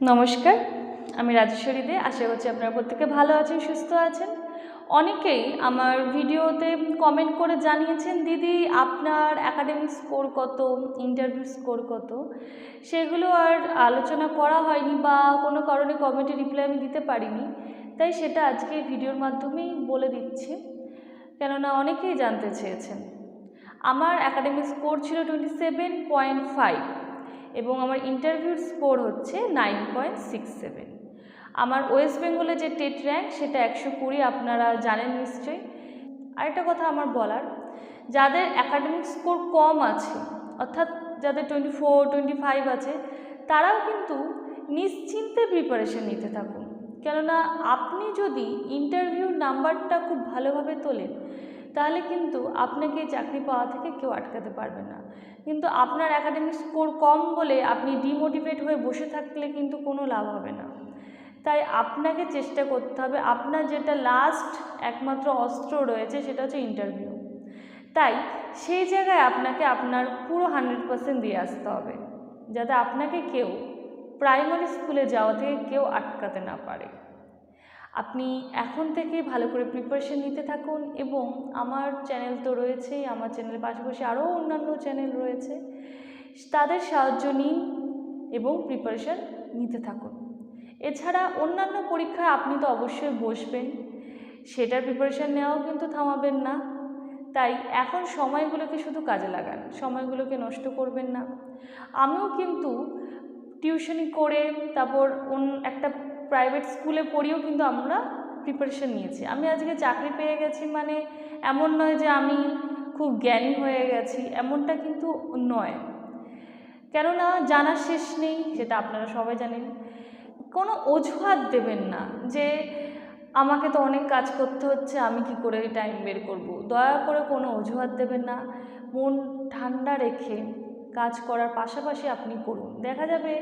নমস্কার, আমি রাজেশ্বরী দে। আশা করছি আপনারা প্রত্যেকে ভালো আছেন, সুস্থ আছেন। অনেকেই আমার ভিডিওতে কমেন্ট করে জানিয়েছেন, দিদি, আপনার একাডেমিক স্কোর কত? ইন্টারভিউ স্কোর কত? সেগুলো আর আলোচনা করা হয়নি বা কোনো কারণে কমেন্টে রিপ্লাই আমি দিতে পারিনি। তাই সেটা আজকে ভিডিওর মাধ্যমেই বলে দিচ্ছি। কেননা অনেকেই জানতে চেয়েছেন। আমার একাডেমিক স্কোর ছিল টোয়েন্টি সেভেন পয়েন্ট ফাইভ এবং আমার ইন্টারভিউর স্কোর হচ্ছে নাইন পয়েন্ট সিক্স সেভেন আমার ওয়েস্ট বেঙ্গলে যে টেট র্যাঙ্ক সেটা একশো কুড়ি, আপনারা জানেন নিশ্চয়ই। আরেকটা কথা আমার বলার, যাদের অ্যাকাডেমিক স্কোর কম আছে, অর্থাৎ যাদের টোয়েন্টি ফোর টোয়েন্টি ফাইভ আছে, তারাও কিন্তু নিশ্চিন্তে প্রিপারেশন নিতে থাকুন। কেননা, আপনি যদি ইন্টারভিউ নাম্বারটা খুব ভালোভাবে তোলেন তাহলে কিন্তু আপনাকে চাকরি পাওয়া থেকে কেউ আটকাতে পারবে না। কিন্তু আপনার একাডেমিক স্কোর কম বলে আপনি ডিমোটিভেট হয়ে বসে থাকলে কিন্তু কোনো লাভ হবে না। তাই আপনাকে চেষ্টা করতে হবে, আপনার যেটা লাস্ট একমাত্র অস্ত্র রয়েছে সেটা হচ্ছে ইন্টারভিউ তাই সেই জায়গায় আপনাকে আপনার পুরো হান্ড্রেড পার্সেন্ট দিয়ে আসতে হবে, যাতে আপনাকে কেউ প্রাইমারি স্কুলে যাওয়া থেকে কেউ আটকাতে না পারে। আপনি এখন থেকে ভালো করে প্রিপারেশন নিতে থাকুন এবং আমার চ্যানেল তো রয়েছেই, আমার চ্যানেলের পাশাপাশি আরও অন্যান্য চ্যানেল রয়েছে, তাদের সাহায্য নিন এবং প্রিপারেশান নিতে থাকুন। এছাড়া অন্যান্য পরীক্ষায় আপনি তো অবশ্যই বসবেন, সেটার প্রিপারেশান নেওয়াও কিন্তু থামাবেন না, তাই এখন সময়গুলোকে শুধু কাজে লাগান, সময়গুলোকে নষ্ট করবেন না। আমিও কিন্তু টিউশনি করে, তারপর অন্য একটা প্রাইভেট স্কুলে পড়িও কিন্তু আমরা প্রিপারেশন নিয়েছি। আমি আজকে চাকরি পেয়ে গেছি মানে এমন নয় যে আমি খুব জ্ঞানী হয়ে গেছি, এমনটা কিন্তু নয়। কেননা জানার শেষ নেই যেটা আপনারা সবাই জানেন। কোনো অজুহাত দেবেন না যে আমাকে তো অনেক কাজ করতে হচ্ছে, আমি কি করে টাইম বের করব? দয়া করে কোনো অজুহাত দেবেন না। মন ঠান্ডা রেখে কাজ করার পাশাপাশি আপনি করুন। দেখা যাবে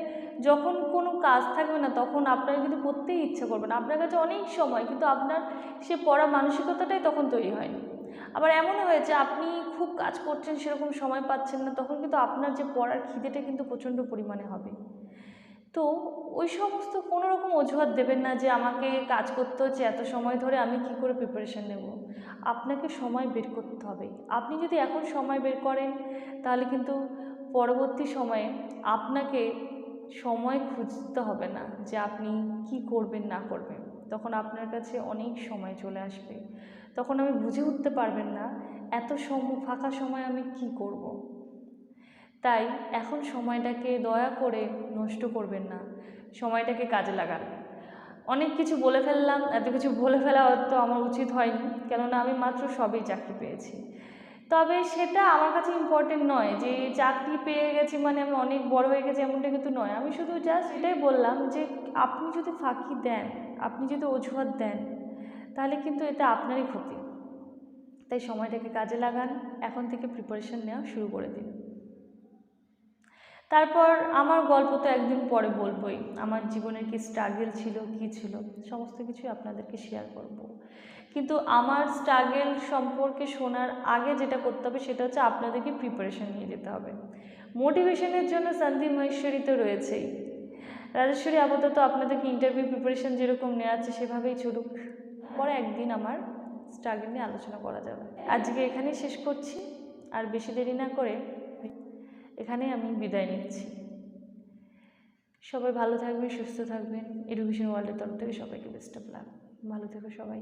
যখন কোনো কাজ থাকবে না, তখন আপনার কিন্তু করতেই ইচ্ছা করবে না। আপনার কাছে অনেক সময়, কিন্তু আপনার সে পড়া মানসিকতাটাই তখন তৈরি হয়নি। আবার এমনও হয়েছে, আপনি খুব কাজ করছেন, সেরকম সময় পাচ্ছেন না, তখন কিন্তু আপনার যে পড়ার খিদেটা কিন্তু প্রচণ্ড পরিমাণে হবে। তো ওই সমস্ত কোনো রকম অজুহাত দেবেন না যে, আমাকে কাজ করতে হচ্ছে, এত সময় ধরে আমি কি করে প্রিপারেশান নেব? আপনাকে সময় বের করতে হবে। আপনি যদি এখন সময় বের করেন, তাহলে কিন্তু পরবর্তী সময়ে আপনাকে সময় খুঁজতে হবে না যে আপনি কি করবেন, না করবেন। তখন আপনার কাছে অনেক সময় চলে আসবে। তখন আমি বুঝে উঠতে পারবেন না, এত সম, ফাঁকা সময় আমি কি করব। তাই এখন সময়টাকে দয়া করে নষ্ট করবেন না। সময়টাকে কাজে লাগান। অনেক কিছু বলে ফেললাম, এত কিছু বলে ফেলা হয়তো আমার উচিত হয়নি। কেননা আমি মাত্র সবই চাকরি পেয়েছি। তবে সেটা আমার কাছে ইম্পর্টেন্ট নয় যে চাকরি পেয়ে গেছি মানে আমি অনেক বড় হয়ে গেছি এমনটা কিন্তু নয়। আমি শুধু জাস্ট এটাই বললাম যে আপনি যদি ফাঁকি দেন, আপনি যদি অজুহাত দেন, তাহলে কিন্তু এটা আপনারই ক্ষতি। তাই সময়টাকে কাজে লাগান, এখন থেকে প্রিপারেশন নেওয়া শুরু করে দিন। তারপর আমার গল্প তো একদিন পরে বলবোই। আমার জীবনের কি স্ট্রাগেল ছিল, কি ছিল, সমস্ত কিছুই আপনাদেরকে শেয়ার করব। কিন্তু আমার স্ট্রাগেল সম্পর্কে শোনার আগে যেটা করতে হবে, সেটা হচ্ছে আপনাদেরকে প্রিপারেশন নিয়ে যেতে হবে। মোটিভেশনের জন্য সন্দীপ মহেশ্বরী তো রয়েছেই। রাজেশ্বরী আপাতত আপনাদেরকে ইন্টারভিউ প্রিপারেশান যেরকম নেওয়া আছে, সেভাবেই চলুক। পরে একদিন আমার স্ট্রাগেল নিয়ে আলোচনা করা যাবে। আজকে এখানেই শেষ করছি। আর বেশি দেরি না করে এখানেই আমি বিদায় নিচ্ছি। সবাই ভালো থাকবেন, সুস্থ থাকবেন। এডুকেশন ওয়ার্ল্ডের তরফ থেকে সবাইকে বেস্ট অফ লাভ ভালো থেকো সবাই।